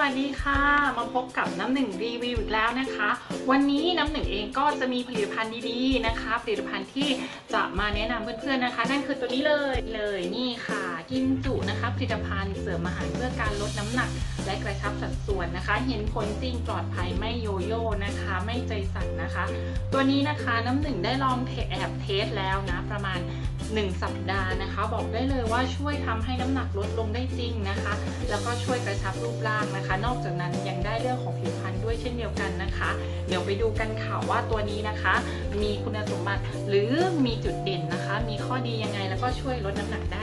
วัสดีค่ะ มาพบกับน้ำหนึ่งรีวิวอีกแล้วนะคะ วันนี้น้ำหนึ่งเองก็จะมีผลิตภัณฑ์ดีๆนะคะ ผลิตภัณฑ์ที่จะมาแนะนำเพื่อนๆนะคะ นั่นคือตัวนี้เลยเลยนี่ค่ะกินจุนะคะผลิตภัณฑ์เสริมอาหารเพื่อการลดน้ำหนัก และกระชับสัดส่วนนะคะ เห็นผลจริงปลอดภัยไม่โยโย่นะคะ ไม่ใจสั่นนะคะ ตัวนี้นะคะน้ำหนึ่งได้ลองเทแอบเทสแล้วนะประมาณ 1 สัปดาห์นะคะ บอกได้เลยว่าช่วยทำให้น้ำหนักลดลงได้จริงนะคะ แล้วก็ช่วยกระชับรูปร่างนะคะ นอกจากนั้นยังได้เรื่องของผิวพรรณด้วยเช่นเดียวกันนะคะ เดี๋ยวไปดูกันค่ะว่าตัวนี้นะคะ มีคุณสมบัติหรือมีจุดเด่นนะคะ มีข้อดียังไงแล้วก็ช่วยลดน้ำหนักได้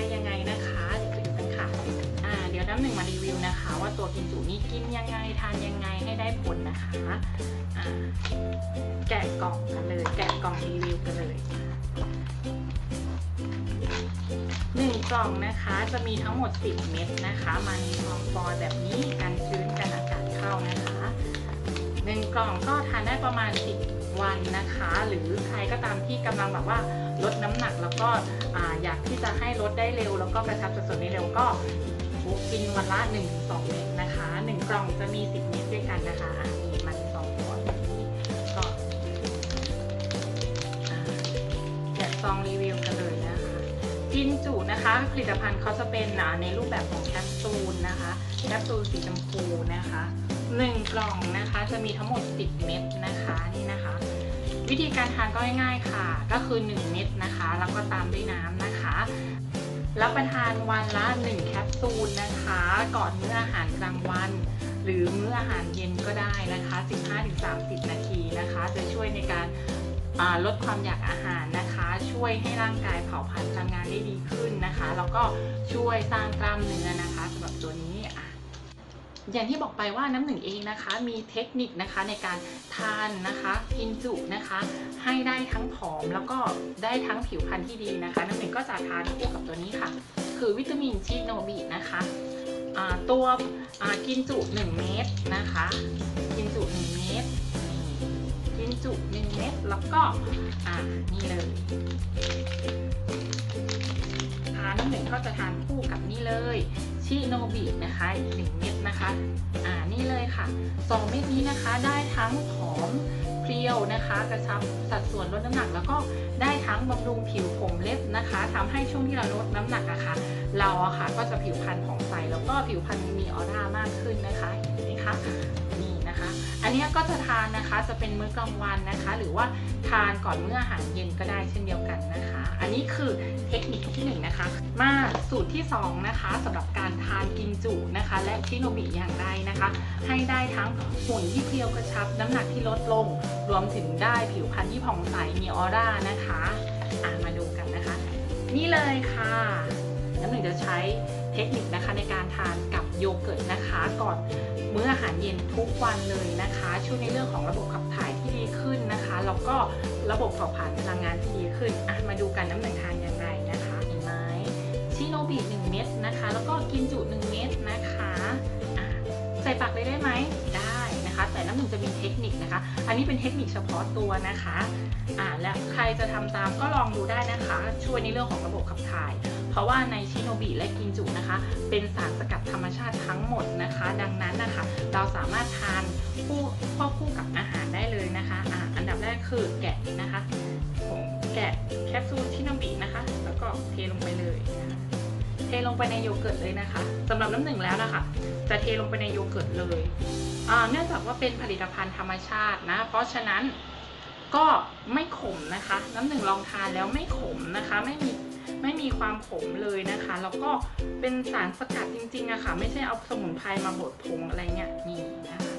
น้ำหนึ่งมารีวิวนะคะ ว่าตัวกินจุนี้กินยังไงทานยังไงให้ได้ผลนะคะแกะกล่องกันเลย แกะกล่องรีวิวกันเลยหนึ่งกล่องนะคะจะมีทั้งหมด 10 เม็ดนะคะมาในซองฟอยแบบนี้กันชื้นกันอากาศเข้านะคะหนึ่งกล่องก็ทานได้ประมาณ 10 วันนะคะ หรือใครก็ตามที่กำลังแบบว่าลดน้ำหนักแล้วก็ออยากที่จะให้ลดได้เร็ว แล้วก็กระชับสัดส่วนได้เร็วก็ กินวันละ1-2เม็ดนะคะหนึ่งกล่องจะมี 10 เม็ดด้วยกันนะคะอะนี่มันซองฟอยล์แบบนี้ก็อ่าแกะซองรีวิวกันเลยนะคะกินจุนะคะ ผลิตภัณฑ์เขาจะเป็นอ่าในรูปแบบของแคปซูลนะคะแคปซูลสีชมพูนะคะหนึ่งกล่องนะคะจะมีทั้งหมด 10 เม็ดนะคะนี่นะคะ วิธีการทานก็ง่ายๆค่ะ ก็คือ 1 เม็ดนะคะ แล้วก็ตามด้วยน้ำนะคะ รับประทานวันละ 1 แคปซูลนะคะ ก่อนมื้ออาหารกลางวัน หรือมื้ออาหารเย็นก็ได้นะคะ 15-30 นาทีนะคะ จะช่วยในการลดความอยากอาหารนะคะ ช่วยให้ร่างกายเผาผลาญพลังงานได้ดีขึ้นนะคะ แล้วก็ช่วยสร้างกล้ามเนื้อนะคะสำหรับตัวนี้ อย่างที่บอกไปว่าน้ำหนึ่งเองนะคะ มีเทคนิคนะคะในการทานนะคะกินจุนะคะ ให้ได้ทั้งผอมแล้วก็ได้ทั้งผิวพรรณที่ดีนะคะ น้ำหนึ่งก็จะทานคู่กับตัวนี้ค่ะ คือวิตามินชิโนบินะคะตัวกินจุ 1 เม็ดนะคะ กินจุ 1 เม็ดกินจุ 1 เม็ดแล้วก็นี่เลยทานน้ำหนึ่งก็จะทานคู่กับนี่เลย ชิโนบินะคะอีกหนึ่งเม็ดนะคะ อ่านี่เลยค่ะสองเม็ดนี้นะคะได้ทั้งผอมเพรียวนะคะ กระชับสัดส่วนลดน้ำหนัก แล้วก็ได้ทั้งบำรุงผิวผมเล็บนะคะทำให้ช่วงที่เราลดน้ำหนักอะค่ะเราอะค่ะก็จะผิวพรรณผ่องใสแล้วก็ผิวพรรณมีออร่ามากขึ้นนะคะเห็นไหมคะ เนี่ยก็จะทานนะคะจะเป็นมื้อกลางวันนะคะ หรือว่าทานก่อนมื้ออาหารเย็นก็ได้เช่นเดียวกันนะคะ อันนี้คือเทคนิคที่หนึ่งนะคะ มาสูตรที่สองนะคะสำหรับการทานกินจุนะคะ และชิโนบิอย่างไรนะคะ ให้ได้ทั้งหุ่นที่เพรียวกระชับ น้ำหนักที่ลดลง รวมถึงได้ผิวพรรณที่ผ่องใสมีออร่านะคะะมาดูกันนะคะ นี่เลยค่ะน้ำหนึ่งจะใช้เทคนิคนะคะในการทานกับโยเกิร์ตนะคะก่อน มื้ออาหารเย็นทุกวันเลยนะคะ ช่วยในเรื่องของระบบขับถ่ายที่ดีขึ้นนะคะแล้วก็ระบบเผาผลาญพลังงานที่ดีขึ้นอะมาดูกันน้ำหนึ่งทานอย่างไรนะคะเห็นไหมชิโนบิ1เม็ดนะคะ แล้วก็กินจุ1เม็ดนะคะะใส่ปากเลยได้ไหมได้นะคะ แต่น้ำหนึ่งจะมีเทคนิคนะคะ อันนี้เป็นเทคนิคเฉพาะตัวนะคะอ่าและใครจะทำตามก็ลองดูได้นะคะ ช่วยในเรื่องของระบบขับถ่าย เพราะว่าในชิโนบิและกินจุนะคะ เป็นสารสกัดธรรมชาติทั้งหมดนะคะ ดังนั้น เราสามารถทานคู่ควบคู่กับอาหารได้เลยนะคะอ่าอันดับแรกคือแกะนะคะผมแกะแคปซูลชิโนบินะคะ แล้วก็เทลงไปเลยนะคะเทลงไปในโยเกิร์ตเลยนะคะสำหรับน้ำหนึ่งแล้วนะคะ จะเทลงไปในโยเกิร์ตเลยอ่าเนื่องจากว่าเป็นผลิตภัณฑ์ธรรมชาตินะ เพราะฉะนั้นก็ไม่ขมนะคะ น้ำหนึ่งลองทานแล้วไม่ขมนะคะ ไม่มี ไม่มีความขมเลยนะคะ แล้วก็เป็นสารสกัดจริงๆอะค่ะ ไม่ใช่เอาสมุนไพรมาบดผงอะไรเงี้ยนี่นะคะ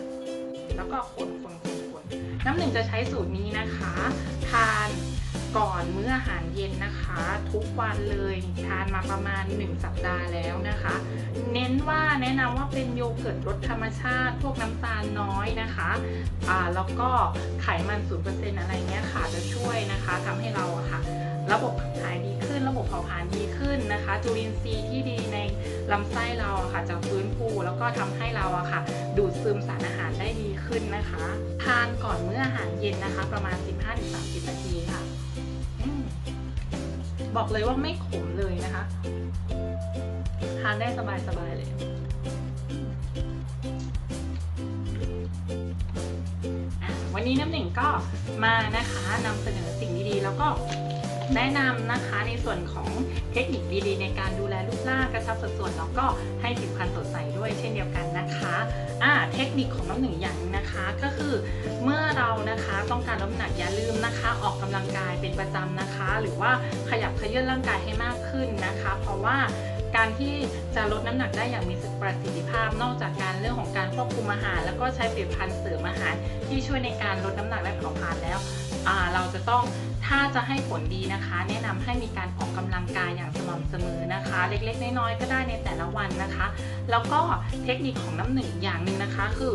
แล้วก็คนคนคนคนน้ำหนึ่งจะใช้สูตรนี้นะคะ ทานก่อนมื้ออาหารเย็นนะคะ ทุกวันเลยทานมาประมาณ 1 สัปดาห์แล้วนะคะ เน้นว่าแนะนำว่าเป็นโยเกิร์ตรสธรรมชาติ พวกน้ำตาลน้อยนะคะอ่าแล้วก็ไขมัน0%อะไรเงี้ยค่ะจะช่วยนะคะทำให้เราอะค่ะ ระบบขับถ่ายดีขึ้น ระบบเผาผลาญดีขึ้นนะคะ จุลินทรีย์ที่ดีในลำไส้เราค่ะจะฟื้นฟูแล้วก็ทำให้เราอะค่ะ ดูดซึมสารอาหารได้ดีขึ้นนะคะ ทานก่อนเมื่ออาหารเย็นนะคะ ประมาณ 15-30 นาทีค่ะบอกเลยว่าไม่ขมเลยนะคะ ทานได้สบายๆเลยวันนี้น้ำหนึ่งก็มานะคะนำเสนอสิ่งดีๆ แล้วก็ แนะนำนะคะในส่วนของเทคนิคดีๆ ในการดูแลรูปร่างกระชับสัดส่วนแล้วก็ให้ผิวพรรณสดใสด้วยเช่นเดียวกันนะคะอ่าเทคนิคของน้ำหนึ่งอย่างนะคะก็คือเมื่อเรานะคะต้องการลดน้ำหนักอย่าลืมนะคะ ออกกำลังกายเป็นประจำนะคะ หรือว่าขยับเขยื้อนร่างกายให้มากขึ้นนะคะ เพราะว่าการที่จะลดน้ำหนักได้อย่างมีประสิทธิภาพ นอกจากการเรื่องของการควบคุมอาหาร แล้วก็ใช้ผลิตภัณฑ์เสริมอาหารที่ช่วยในการลดน้ำหนักและเผาผลาญแล้ว เราจะต้องถ้าจะให้ผลดีนะคะ แนะนำให้มีการออกกำลังกายอย่างสม่ำเสมอนะคะ เล็กๆ น้อยๆก็ได้ในแต่ละวันนะคะ แล้วก็เทคนิคของน้ำหนึ่งอย่างหนึ่งนะคะ คือ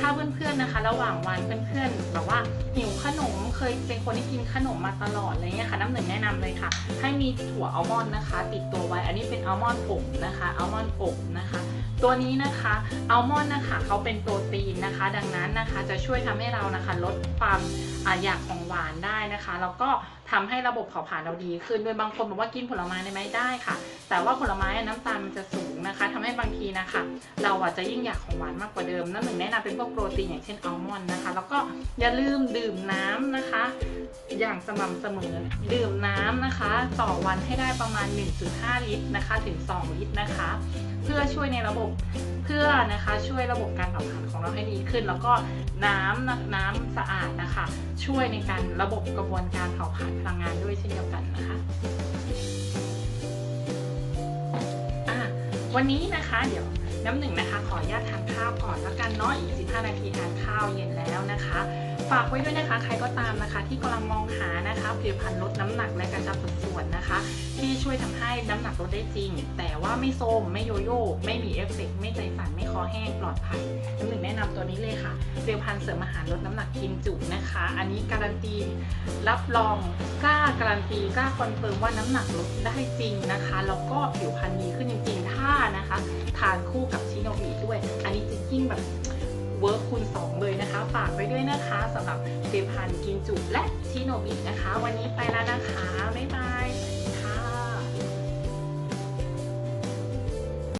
ถ้าเพื่อนๆนะคะ ระหว่างวันเพื่อนๆแบบว่าหิวขนมเคยเป็นคนที่กินขนมมาตลอดอะไรเงี้ยค่ะน้ำหนึ่งแนะนำเลยค่ะ ให้มีถั่วอัลมอนด์นะคะ ติดตัวไว้อันนี้เป็นอัลมอนด์อบนะคะอัลมอนด์อบนะคะ ตัวนี้นะคะอัลมอนด์นะคะเขาเป็นโปรตีนนะคะ ดังนั้นนะคะจะช่วยทำให้เรานะคะลดความออยากของหวานได้นะคะ แล้วก็ทำให้ระบบเผาผลาญเราดีขึ้นโดยบางคนบอกว่ากินผลไม้ได้ไหมได้ค่ะ แต่ว่าผลไม้น้ำตาลมันจะสูงนะคะทำให้บางทีนะคะ เราอาจจะยิ่งอยากของหวานมากกว่าเดิมน้ำหนึ่งแนะนำเป็นพวกโปรตีนอย่างเช่นอัลมอนด์นะคะ แล้วก็อย่าลืมดื่มน้ำนะคะ อย่างสม่ำเสมอดื่มน้ำนะคะ ต่อวันให้ได้ประมาณ 1.5 ลิตรนะคะ ถึง 2 ลิตรนะคะ เพื่อช่วยในระบบ เพื่อนะคะช่วยระบบการเผาผลาญของเราให้ดีขึ้น แล้วก็น้ำน้ำสะอาดนะคะ ช่วยในการระบบกระบวนการเผาผลาญพลังงานด้วยเช่นเดียวกันนะคะอะวันนี้นะคะเดี๋ยวน้ำหนึ่งนะคะ ขออนุญาตทานข้าวก่อนแล้วกันเนาะอีก 15 นาทีทานข้าวเย็นแล้วนะคะ ฝากไว้ด้วยนะคะ ใครก็ตามนะคะ ที่กำลังมองหานะคะผลิตภัณฑ์ลดน้ำหนักและกระชับสัดส่วนนะคะ ที่ช่วยทำให้น้ำหนักลดได้จริง แต่ว่าไม่โทมไม่โยโย่ไม่มีเอฟเฟกต์ไม่ใจสั่นไม่คอแห้งปลอดภัยน้ำหนึ่งแนะนำตัวนี้เลยค่ะผลิตภัณฑ์เสริมอาหารลดน้ำหนักกินจุนะคะ อันนี้การันตีรับรองกล้าการันตีกล้าคอนเฟิร์มว่าน้ำหนักลดได้จริงนะคะแล้วก็ผิวพรรณดีขึ้นจริงๆถ้านะคะ ทานคู่กับชิโนบิด้วย อันนี้จะยิ่งแบบ เวิร์คคูณ2เลยนะคะ ฝากไว้ด้วยนะคะสำหรับเซพันกินจุและชิโนบินะคะ วันนี้ไปแล้วนะคะ บ๊ายบาย